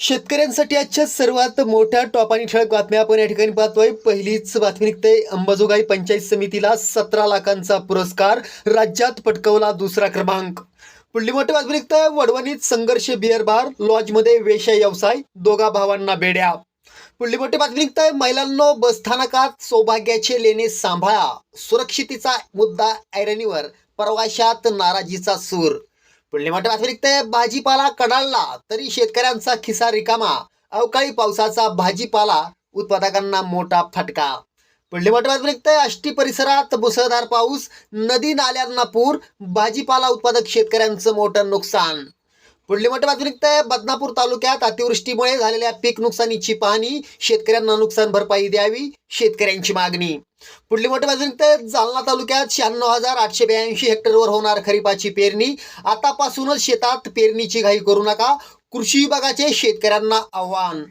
शेतकऱ्यांसाठी आजच्या सर्वात मोठ्या टॉप आणि ठळक बातम्या आपण या ठिकाणी पाहतोय. पहिलीच बातमी निघते. अंबाजोगाई पंचायत समितीला सतरा लाखांचा पुरस्कार राज्यात पटकवला दुसरा क्रमांक. पुढली मोठी बातमी निघते. वडवणीत संघर्ष बिअर बार लॉजमध्ये वेश्या व्यवसाय दोघा भावांना बेड्या. पुढली मोठी बातमी निघते. महिलांनो बसस्थानकात सौभाग्याचे लेणे सांभाळा. सुरक्षितेचा मुद्दा ऐरणीवर प्रवाशात नाराजीचा सूर. पुढली मोठी बातमी भाजीपाला कडाळला तरी शेतकऱ्यांचा खिसा रिकामा. अवकाळी पावसाचा भाजीपाला उत्पादकांना मोठा फटका. पुढली मोठी बातमी आष्टी परिसरात मुसळधार पाऊस नदी नाल्यांना पूर भाजीपाला उत्पादक शेतकऱ्यांचं मोठं नुकसान. पुढली मोठी बातमी निघते बदनापूर तालुक्यात अतिवृष्टीमुळे झालेल्या पीक नुकसानीची पाहणी शेतकऱ्यांना नुकसान भरपाई द्यावी शेतकऱ्यांची मागणी. पुढली मोठी बातमी निघते जालना तालुक्यात शहाण्णव हजार आठशे ब्याऐंशी हेक्टरवर होणार खरीपाची पेरणी. आतापासूनच शेतात पेरणीची घाई करू नका कृषी विभागाचे शेतकऱ्यांना आव्हान.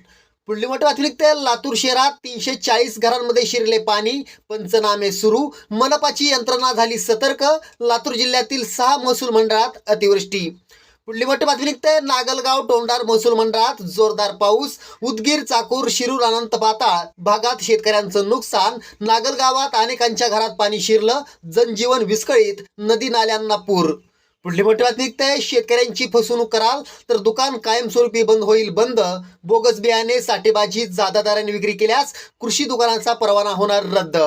पुढली मोठी बातमी निघते लातूर शहरात तीनशे चाळीस घरांमध्ये शिरले पाणी पंचनामे सुरू. मनपाची यंत्रणा झाली सतर्क लातूर जिल्ह्यातील सहा महसूल मंडळात अतिवृष्टी. पुढली मोठी बातमी निघते. नागलगाव टोंडार महसूल मंडळात जोरदार पाऊस. उदगीर चाकूर शिरूर अनंत पाताळ भागात शेतकऱ्यांचं नुकसान. नागलगावात अनेकांच्या घरात पाणी शिरलं. जनजीवन विस्कळीत. नदी नाल्यांना पूर. पुढली मोठी बातमी निघते. शेतकऱ्यांची फसवणूक कराल तर दुकान कायमस्वरूपी बंद होईल बंद. बोगस बियाणे साठेबाजी जादा दराने विक्री केल्यास कृषी दुकानाचा परवाना होणार रद्द.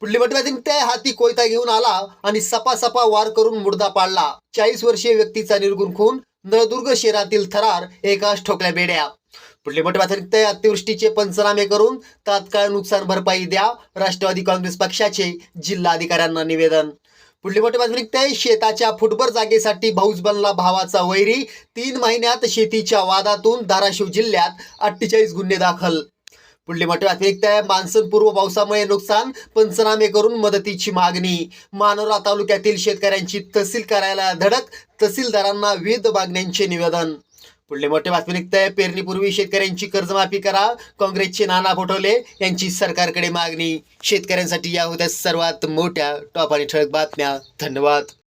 पुढली मोठी हाती कोयता घेऊन आला आणि सपा सपा वार करून मुर्दा पाडला. चाळीस वर्षीय व्यक्तीचा निर्गुण खून नळदुर्ग शहरातील थरार एकाच ठोकल्या बेड्या. पुढले मोठी अतिवृष्टीचे पंचनामे करून तात्काळ नुकसान भरपाई द्या राष्ट्रवादी काँग्रेस पक्षाचे जिल्हाधिकाऱ्यांना निवेदन. पुढली मोठी बातमी शेताच्या फुटभर जागेसाठी भाऊज बनला भावाचा वैरी. तीन महिन्यात शेतीच्या वादातून धाराशिव जिल्ह्यात अठ्ठेचाळीस गुन्हे दाखल. पुढली मोठी बातमी आहे. मान्सून पूर्व पावसामुळे नुकसान पंचनामे करून मदतीची मागणी. मानोरा तालुक्यातील शेतकऱ्यांची तहसील करायला धडक तहसीलदारांना विविध मागण्यांचे निवेदन. पुढले मोठे बातमी निघते पेरणीपूर्वी शेतकऱ्यांची कर्जमाफी करा. काँग्रेसचे नाना पटोले यांची सरकारकडे मागणी. शेतकऱ्यांसाठी या होत्या सर्वात मोठ्या टॉप आणि ठळक बातम्या. धन्यवाद.